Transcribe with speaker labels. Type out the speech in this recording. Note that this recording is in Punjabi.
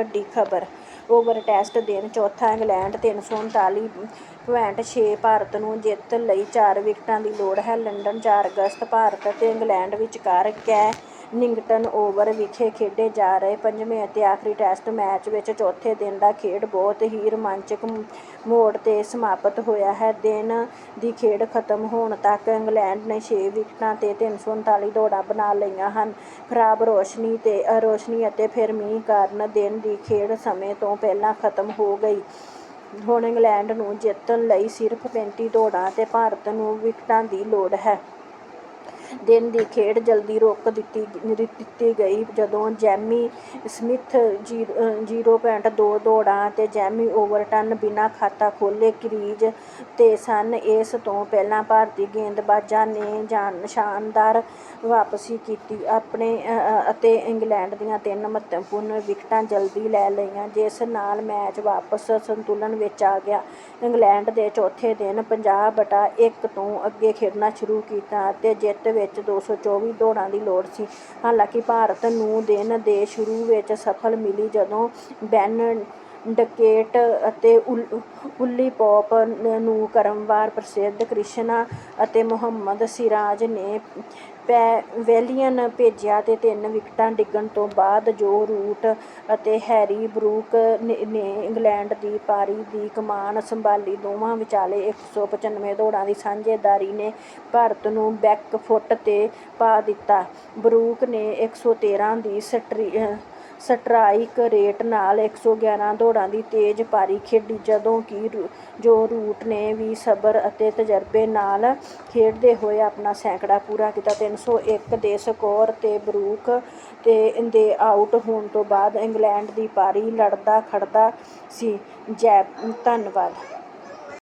Speaker 1: ਵੱਡੀ ਖਬਰ। ਓਵਰ ਟੈਸਟ ਦਿਨ ਚੌਥਾ ਇੰਗਲੈਂਡ 339.6 ਭਾਰਤ ਨੂੰ ਜਿੱਤ ਲਈ ਚਾਰ ਵਿਕਟਾਂ ਦੀ ਲੋੜ ਹੈ। ਲੰਡਨ 4 ਅਗਸਤ ਭਾਰਤ ਅਤੇ ਇੰਗਲੈਂਡ ਵਿਚਕਾਰ ਕੈ ਨਿੰਗਟਨ ਓਵਲ ਵਿਖੇ ਖੇਡੇ ਜਾ ਰਹੇ ਪੰਜਵੇਂ ਅਤੇ ਆਖਰੀ ਟੈਸਟ ਮੈਚ ਵਿੱਚ ਚੌਥੇ ਦਿਨ ਦਾ ਖੇਡ ਬਹੁਤ ਹੀ ਰੋਮਾਂਚਕ ਮੋੜ 'ਤੇ ਸਮਾਪਤ ਹੋਇਆ ਹੈ। ਦਿਨ ਦੀ ਖੇਡ ਖਤਮ ਹੋਣ ਤੱਕ ਇੰਗਲੈਂਡ ਨੇ ਛੇ ਵਿਕਟਾਂ 'ਤੇ 339 ਦੌੜਾਂ ਬਣਾ ਲਈਆਂ ਹਨ। ਖਰਾਬ ਰੌਸ਼ਨੀ ਤੇ ਰੋਸ਼ਨੀ ਅਤੇ ਫਿਰ ਮੀਂਹ ਕਾਰਨ ਦਿਨ ਦੀ ਖੇਡ ਸਮੇਂ ਤੋਂ ਪਹਿਲਾਂ ਖਤਮ ਹੋ ਗਈ। ਹੁਣ ਇੰਗਲੈਂਡ ਨੂੰ ਜਿੱਤਣ ਲਈ ਸਿਰਫ 35 ਦੌੜਾਂ ਅਤੇ ਭਾਰਤ ਨੂੰ ਵਿਕਟਾਂ ਦੀ ਲੋੜ ਹੈ। ਦਿਨ ਦੀ ਖੇਡ ਜਲਦੀ ਰੋਕ ਦਿੱਤੀ ਦਿੱਤੀ ਗਈ। ਜਦੋਂ ਜੈਮੀ ਸਮਿਥ 0.2 ਦੌੜਾਂ ਤੇ ਜੈਮੀ ਓਵਰਟਨ ਬਿਨਾਂ ਖਾਤਾ ਖੋਲ੍ਹੇ ਕ੍ਰੀਜ਼ 'ਤੇ ਸਨ, ਇਸ ਤੋਂ ਪਹਿਲਾਂ ਭਾਰਤੀ ਗੇਂਦਬਾਜ਼ਾਂ ਨੇ ਸ਼ਾਨਦਾਰ ਵਾਪਸੀ ਕੀਤੀ। ਆਪਣੇ ਅਤੇ ਇੰਗਲੈਂਡ ਦੀਆਂ ਤਿੰਨ ਮਹੱਤਵਪੂਰਨ ਵਿਕਟਾਂ ਜਲਦੀ ਲੈ ਲਈਆਂ, ਜਿਸ ਨਾਲ ਮੈਚ ਵਾਪਸ ਸੰਤੁਲਨ ਵਿੱਚ ਆ ਗਿਆ। ਇੰਗਲੈਂਡ ਦੇ ਚੌਥੇ ਦਿਨ 50 ਬਟਾ ਇੱਕ ਤੋਂ ਅੱਗੇ ਖੇਡਣਾ ਸ਼ੁਰੂ ਕੀਤਾ ਅਤੇ ਜਿੱਤ ਵਿੱਚ 224 ਦੌੜਾਂ ਦੀ ਲੋੜ ਸੀ। ਹਾਲਾਂਕਿ ਭਾਰਤ ਨੂੰ ਦਿਨ ਦੇ ਸ਼ੁਰੂ ਵਿੱਚ ਸਫਲ ਮਿਲੀ ਜਦੋਂ ਬੈਨ ਡਕੇਟ ਅਤੇ ਉਲੀ ਪੌਪ ਨੂੰ ਕ੍ਰਮਵਾਰ ਪ੍ਰਸਿੱਧ ਕ੍ਰਿਸ਼ਨਾ ਅਤੇ ਮੁਹੰਮਦ ਸਿਰਾਜ ਨੇ ਪੈਵੇਲੀਅਨ ਭੇਜਿਆ ਅਤੇ ਤਿੰਨ ਵਿਕਟਾਂ ਡਿੱਗਣ ਤੋਂ ਬਾਅਦ ਜੋ ਰੂਟ ਅਤੇ ਹੈਰੀ ਬਰੂਕ ਨੇ ਇੰਗਲੈਂਡ ਦੀ ਪਾਰੀ ਦੀ ਕਮਾਨ ਸੰਭਾਲੀ, ਦੋਵਾਂ ਵਿਚਾਲੇ 195 ਦੌੜਾਂ ਦੀ ਸਾਂਝੇਦਾਰੀ ਨੇ ਭਾਰਤ ਨੂੰ ਬੈਕ ਫੁੱਟ 'ਤੇ ਪਾ ਦਿੱਤਾ। ਬਰੂਕ ਨੇ 113 ਦੀ ਸਟਰੀ ਸਟਰਾਈਕ ਰੇਟ ਨਾਲ 111 ਦੌੜਾਂ ਦੀ ਤੇਜ਼ ਪਾਰੀ ਖੇਡੀ, ਜਦੋਂ ਕਿ ਜੋ ਰੂਟ ਨੇ ਵੀ ਸਬਰ ਅਤੇ ਤਜਰਬੇ ਨਾਲ ਖੇਡਦੇ ਹੋਏ ਆਪਣਾ ਸੈਂਕੜਾ ਪੂਰਾ ਕੀਤਾ। 301 ਦੇ ਸਕੋਰ 'ਤੇ ਬਰੂਕ ਦੇ ਆਊਟ ਹੋਣ ਤੋਂ ਬਾਅਦ ਇੰਗਲੈਂਡ ਦੀ ਪਾਰੀ ਲੜਦਾ ਖੜਦਾ ਸੀ। ਜੈ, ਧੰਨਵਾਦ।